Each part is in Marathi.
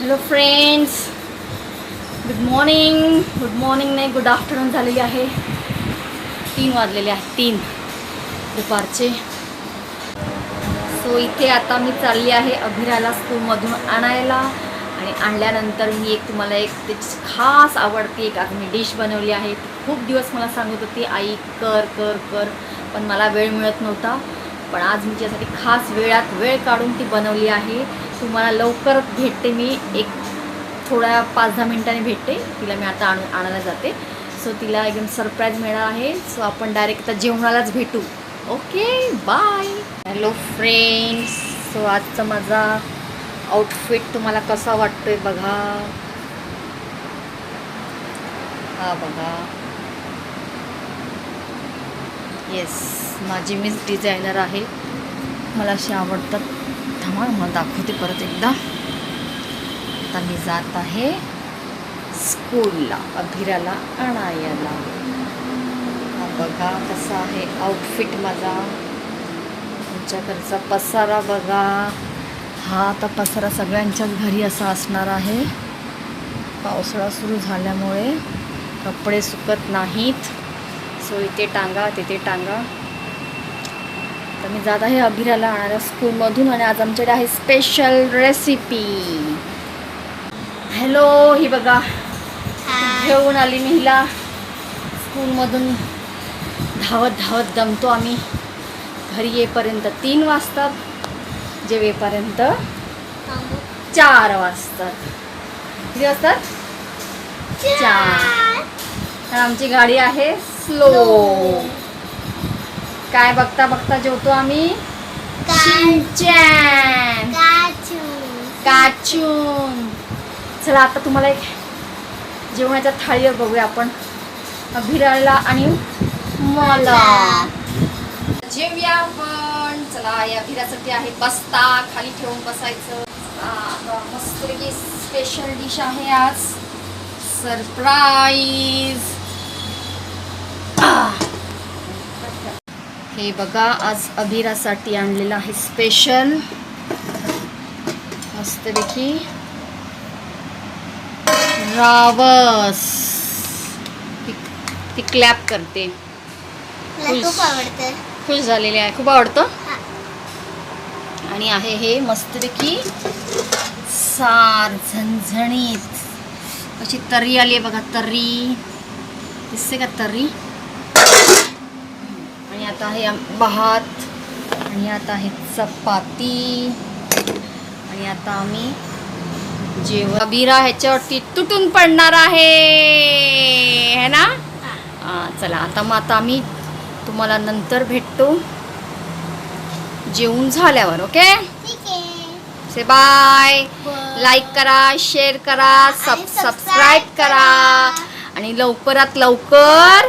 Hello friends good morning good morning नाही गुड आफ्टरनून झालेली आहे. तीन वाजलेले आहेत तीन. दुपारचे. सो इथे आता मी चालली आहे अभिराला स्कूलमधून आणायला आणि आणल्यानंतर मी एक तुम्हाला एक त्याची खास आवडती एक आज मी डिश बनवली आहे. खूप दिवस मला सांगत होती आई कर कर कर. पण मला वेळ मिळत नव्हता. पण आज मी तिच्यासाठी खास वेळात वेळ काढून ती बनवली आहे. तुम्हाला लवकर भेटते मी एक थोड्या पाच दहा मिनिटांनी भेटते. तिला मी आता आणू आणायला जाते. सो तिला एकदम सरप्राईज मिळणार आहे. सो आपण डायरेक्ट आता जेवणालाच भेटू. Okay bye hello friends so आजचा माझा आउटफिट तुम्हाला कसा वाटतोय बघा. हा बघा. येस माझी मीच डिझायनर आहे. मला अशी आवडतात. थांबा मला दाखवते परत एकदा आता मी जात आहे स्कूलला अभिराला आणायला बघा कसा आहे आउटफिट माझा तुमच्या घरचा पसारा बघा हा आता पसारा सगळ्यांच्याच घरी असा असणार आहे पावसाळा सुरू झाल्यामुळे कपडे सुकत नाहीत सो इथे टांगा तिथे टांगा तर मी जात आहे अभिराला आणणाऱ्या स्कूलमधून आणि आज आमच्याकडे आहे स्पेशल रेसिपी हॅलो ही बघा. घेऊन आली मी हिला. स्कूलमधून धावत धावत दमतो आम्ही. घरी येईपर्यंत तीन वाजतात जेवेपर्यंत चार वाजतात किती वाजतात चार. आमची गाडी आहे स्लो. काय बघता बघता जेवतो आम्ही? शिंचॅन. काचून. चला आता तुम्हाला एक जेवणाच्या थाळीवर बघूया आपण. अभिराला आणि मला. जेवूया आपण. चला या अभिरासाठी आहे बसता. खाली ठेवून बसायचं. मस्तपैकी स्पेशल डिश आहे आज. सरप्राईज हे बघा आज अभिरासाठी आणलेलं आहे स्पेशल मस्तपैकी रावस. ती- ती क्लॅप करते. खुश झालेले आहे. खूप आवडतं. आणि आहे हे मस्तपैकी सार झणझणीत. अशी तर्री आली आहे बघा तर्री दिसते का तर्री आणि आता आहे भात आणि आता आहे चपाती आणि आता आम्ही जेवण. बिरा ह्याच्यावरती तुटून पडणार आहे. है ना? चला आता मग आता आम्ही तुम्हाला नंतर भेटतो. जेवून झाल्यावर ओके? Say bye. लाईक करा शेअर करा सब सबस्क्राईब करा. आणि लवकरात लवकर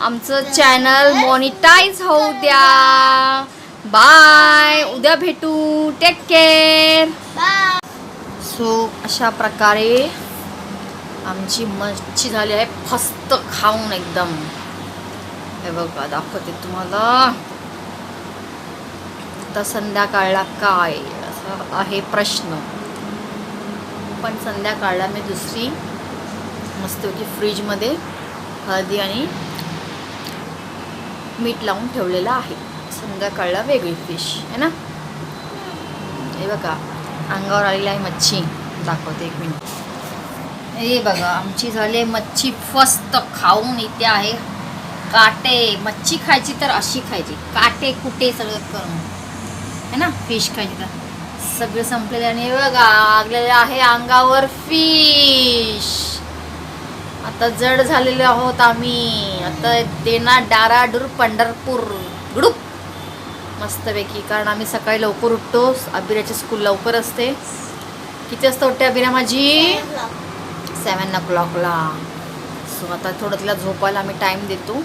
आमचं चॅनल मॉनिटाईज होऊ द्या. बाय उद्या भेटू. टेक केअर सो अशा प्रकारे आमची मच्छी झाली आहे. फस्त खाऊन एकदम. हे बघा दाखवते तुम्हाला. आता संध्याकाळला काय? असा आहे प्रश्न. पण संध्याकाळला मी दुसरी मस्तपैकी फ्रीजमध्ये हळदी आणि मीठ लावून ठेवलेलं आहे. संध्याकाळला वेगळी फिश आहे ना? हे बघा अंगावर आलेली आहे मच्छी. दाखवते एक मिनिट हे बघा आमची झाली आहे मच्छी फस्त खाऊन इथे आहे. काटे मच्छी खायची तर अशी खायची. काटे कुटे सगळं करून. है ना? फिश खायची तर. सगळं संपलेलं आणि हे बघा लागलेलं आहे अंगावर फिश आता जड झालेले आहोत आम्ही. आता देना डाराडूर पंढरपूर. गुडूप मस्तपैकी कारण आम्ही सकाळी लवकर उठतो. अबिराची स्कूल लवकर असते. किती वाजता उठते अबिरा माझी? सेवन ओ क्लॉकला सो आता थोडं तिला झोपायला आम्ही टाईम देतो.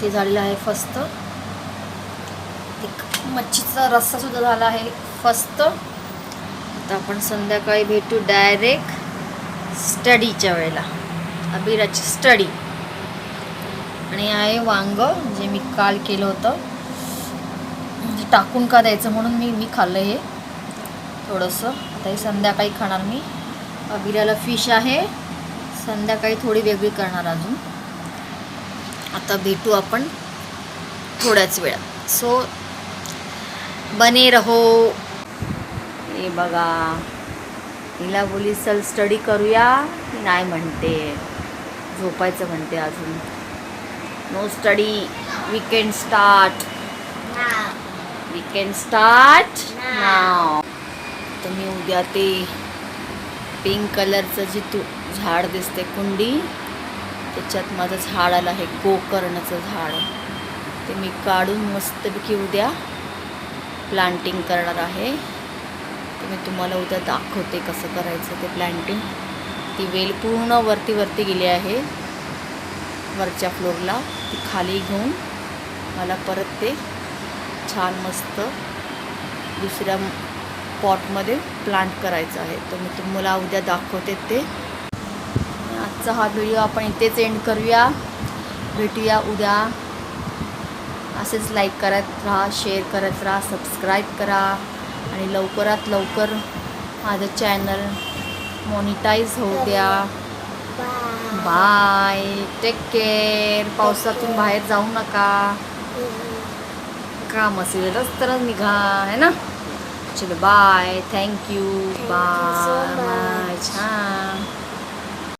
ते झालेलं आहे फस्त. एक मच्छीचा रस्सा सुद्धा झाला आहे फस्त. आता आपण संध्याकाळी भेटू डायरेक्ट स्टडीच्या वेळेला. अबिराची स्टडी. आणि आहे वांग जे मी काल केलं होतं. म्हणजे टाकून का द्यायचं म्हणून मी मी खाल्लं हे. थोडंसं. आता हे संध्याकाळी खाणार मी. अभिराला फिश आहे. संध्याकाळी थोडी वेगळी करणार अजून. आता भेटू आपण थोड्याच वेळात. सो बने रहो. हे बघा. हिला बोली चल स्टडी करूया. नाही म्हणते. झोपायचं म्हणते अजून. No study weekend start weekend start नाव तुम्ही उद्या ते पिंक कलरचं जे तू झाड दिसते कुंडी त्याच्यात माझं झाड आलं आहे गोकर्णाचं झाड. ते मी काढून मस्तपैकी उद्या प्लांटिंग करणार आहे. ते मी तुम्हाला उद्या दाखवते कसं करायचं ते प्लॅन्टिंग ती वेल पूर्ण वरती वरती गेली आहे. वरच्या फ्लोअरला ती खाली घेऊन मला परत ते छान मस्त दुसऱ्या पॉटमध्ये प्लांट करायचं आहे. तर मी तुम्हाला उद्या दाखवते ते. आजचा हा व्हिडिओ आपण इथेच एंड करूया. भेटूया उद्या. असेच लाईक करत राहा शेअर करत राहा सबस्क्राईब करा. आणि लवकरात लवकर माझं चॅनल मॉनिटाईज होऊ द्या. बाय टेक केअर पावसातून बाहेर जाऊ नका. काम असेल तरच निघा है ना? चलो बाय थँक्यू बाय. छान